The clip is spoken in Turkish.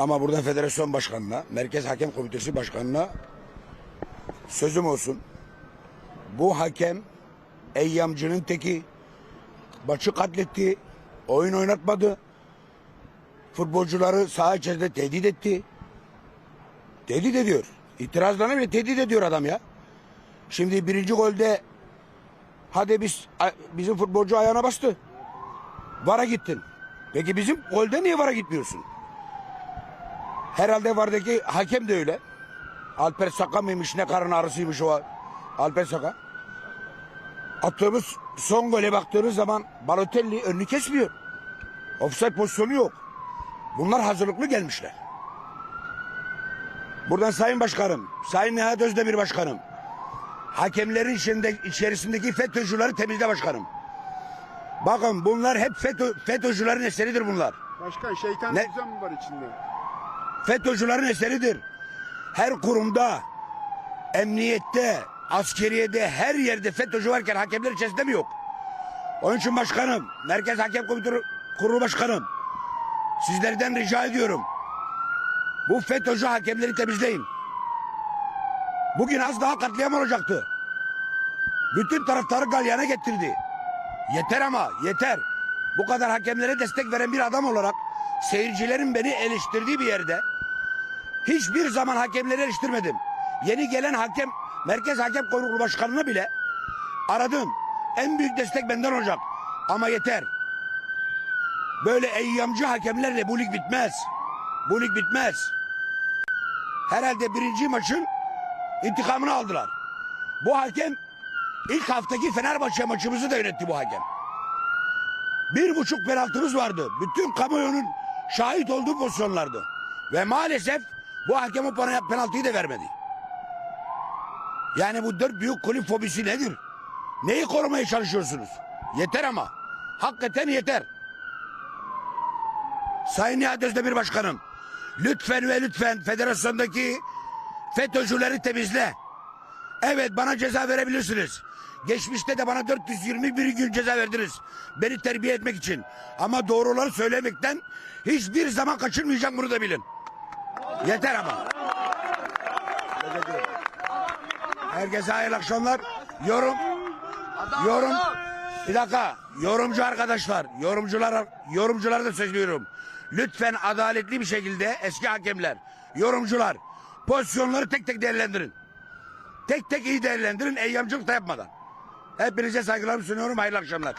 Ama burada federasyon başkanına, Merkez Hakem Komitesi başkanına sözüm olsun. Bu hakem eyyamcının teki maçı katletti, oyun oynatmadı. Futbolcuları saha içerisinde tehdit etti. Tehdit ediyor. İtirazlarına bile tehdit ediyor adam ya. Şimdi birinci golde hadi biz bizim futbolcu ayağına bastı. Vara gittin. Peki bizim golde niye vara gitmiyorsun? Herhalde vardaki hakem de öyle. Alper Saka mıymış ne karın ağrısıymış o Alper Saka. Attığımız son gole baktığınız zaman Balotelli önünü kesmiyor. Offside pozisyonu yok. Bunlar hazırlıklı gelmişler. Buradan Sayın Başkanım, Sayın Nihat Özdemir Başkanım, hakemlerin içinde, içerisindeki FETÖ'cüleri temizle başkanım. Bakın bunlar hep FETÖ, FETÖ'cülerin eseridir bunlar. Başkan şeytan Ne? düzen mi var içinde? FETÖ'cülerin eseridir. Her kurumda, emniyette, askeriyede, her yerde FETÖ'cü varken hakemler içerisinde mi yok? Onun için başkanım, Merkez Hakem Komitesi Kurulu Başkanım, sizlerden rica ediyorum. Bu FETÖ'cü hakemleri temizleyin. Bugün az daha katliam olacaktı. Bütün taraftarı galyana getirdi. Yeter ama yeter. Bu kadar hakemlere destek veren bir adam olarak seyircilerin beni eleştirdiği bir yerde hiçbir zaman hakemleri eleştirmedim. Yeni gelen hakem, Merkez Hakem Kurulu Başkanı'nı bile aradım. En büyük destek benden olacak. Ama yeter. Böyle eyyamcı hakemlerle bu lig bitmez. Bu lig bitmez. Herhalde birinci maçın intikamını aldılar. Bu hakem ilk haftaki Fenerbahçe maçımızı da yönetti bu hakem. Bir buçuk penaltımız vardı. Bütün kamuoyunun şahit olduğu pozisyonlardı. Ve maalesef bu hakem o penaltıyı da vermedi. Yani bu dört büyük kulüp fobisi nedir? Neyi korumaya çalışıyorsunuz? Yeter ama. Hakikaten yeter. Sayın Nihat Özdemir Başkanım. Lütfen ve lütfen federasyondaki FETÖ'cüleri temizle. Evet bana ceza verebilirsiniz. Geçmişte de bana 421 gün ceza verdiniz. Beni terbiye etmek için. Ama doğruları söylemekten hiçbir zaman kaçırmayacağım bunu da bilin. Yeter ama. Herkese hayırlı akşamlar. Yorum. Yorum. Bir dakika. Yorumcu arkadaşlar. Yorumcular yorumculara da söylüyorum. Lütfen adaletli bir şekilde eski hakemler, yorumcular pozisyonları tek tek değerlendirin. Tek tek iyi değerlendirin eyyamcılık da yapmadan. Hepinize saygılarımı sunuyorum. Hayırlı akşamlar.